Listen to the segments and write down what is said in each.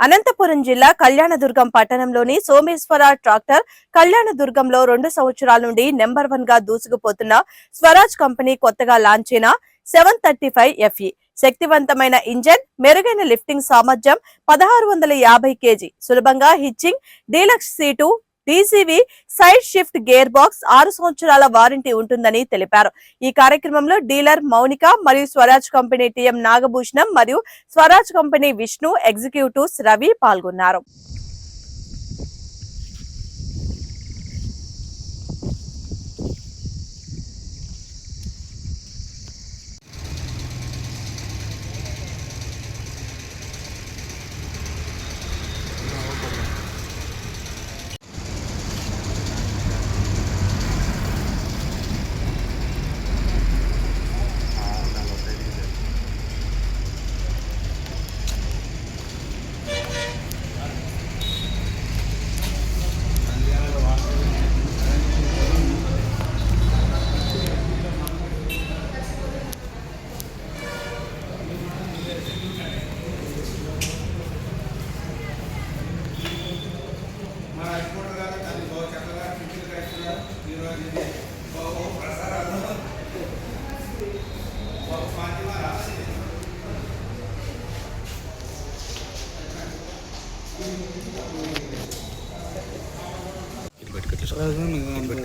అనంతపురం జిల్లా కళ్యాణదుర్గం పట్టణంలోని సోమేశ్వర ట్రాక్టర్ కళ్యాణదుర్గంలో రెండు సంవత్సరాల నుండి నెంబర్ వన్గా దూసుకుపోతున్న స్వరాజ్ కంపెనీ కొత్తగా లాంచ్ అయిన సెవెన్ థర్టీ ఫైవ్ ఎఫ్ఈ. శక్తివంతమైన ఇంజన్ మెరుగైన లిఫ్టింగ్ సామర్థ్యం పదహారు వందల యాభై కేజీ. సులభంగా hitching deluxe seat DCV side shift gear box ఆరు సంవత్సరాల వారంటీ ఉంటుందని తెలిపారు. ఈ కార్యక్రమంలో డీలర్ మౌనిక మరియు స్వరాజ్ కంపెనీ టీఎం నాగభూషణం మరియు స్వరాజ్ కంపెనీ విష్ణు ఎగ్జిక్యూటివ్స్ రవి పాల్గొన్నారు. Ibadah kita selalu mengambil.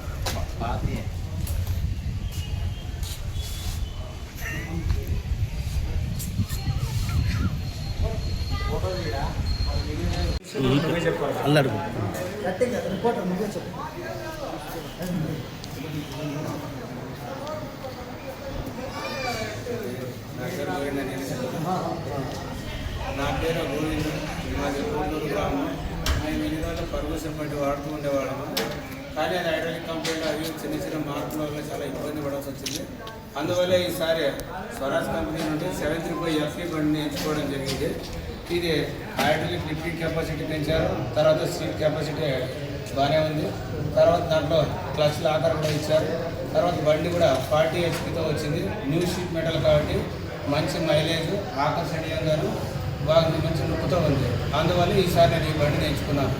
తీయ అల్లడుగు నా పేరు గోవింద్. మాది కోటూరు గ్రామం. మేము ఇన్ని రోజులు పరుగు సిమెంట్ వాడుతూ ఉండేవాళ్ళము? కానీ అది హైడ్రాలిక్ కంపెనీలో అవి చిన్న చిన్న మార్పుల వల్ల చాలా ఇబ్బంది పడాల్సి వచ్చింది. అందువల్ల ఈసారి స్వరాజ్ కంపెనీ నుండి సెవెన్ త్రీ ఫైవ్ ఎఫ్ఈ బండిని ఎంచుకోవడం జరిగింది. ఇది హైడ్రాలిక్ లిక్విడ్ కెపాసిటీ పెంచారు. తర్వాత సీట్ కెపాసిటీ బాగానే ఉంది. తర్వాత దాంట్లో క్లచ్ లాకర్ కూడా ఇచ్చారు. తర్వాత బండి కూడా ఫార్టీ హెచ్పితో వచ్చింది. న్యూ షీట్ మెటల్ కాబట్టి మంచి మైలేజ్ ఆకర్షణీయంగాను బాగా మంచి నొప్పుతో ఉంది. అందువల్ల ఈసారి నేను ఈ బండిని ఎంచుకున్నాను.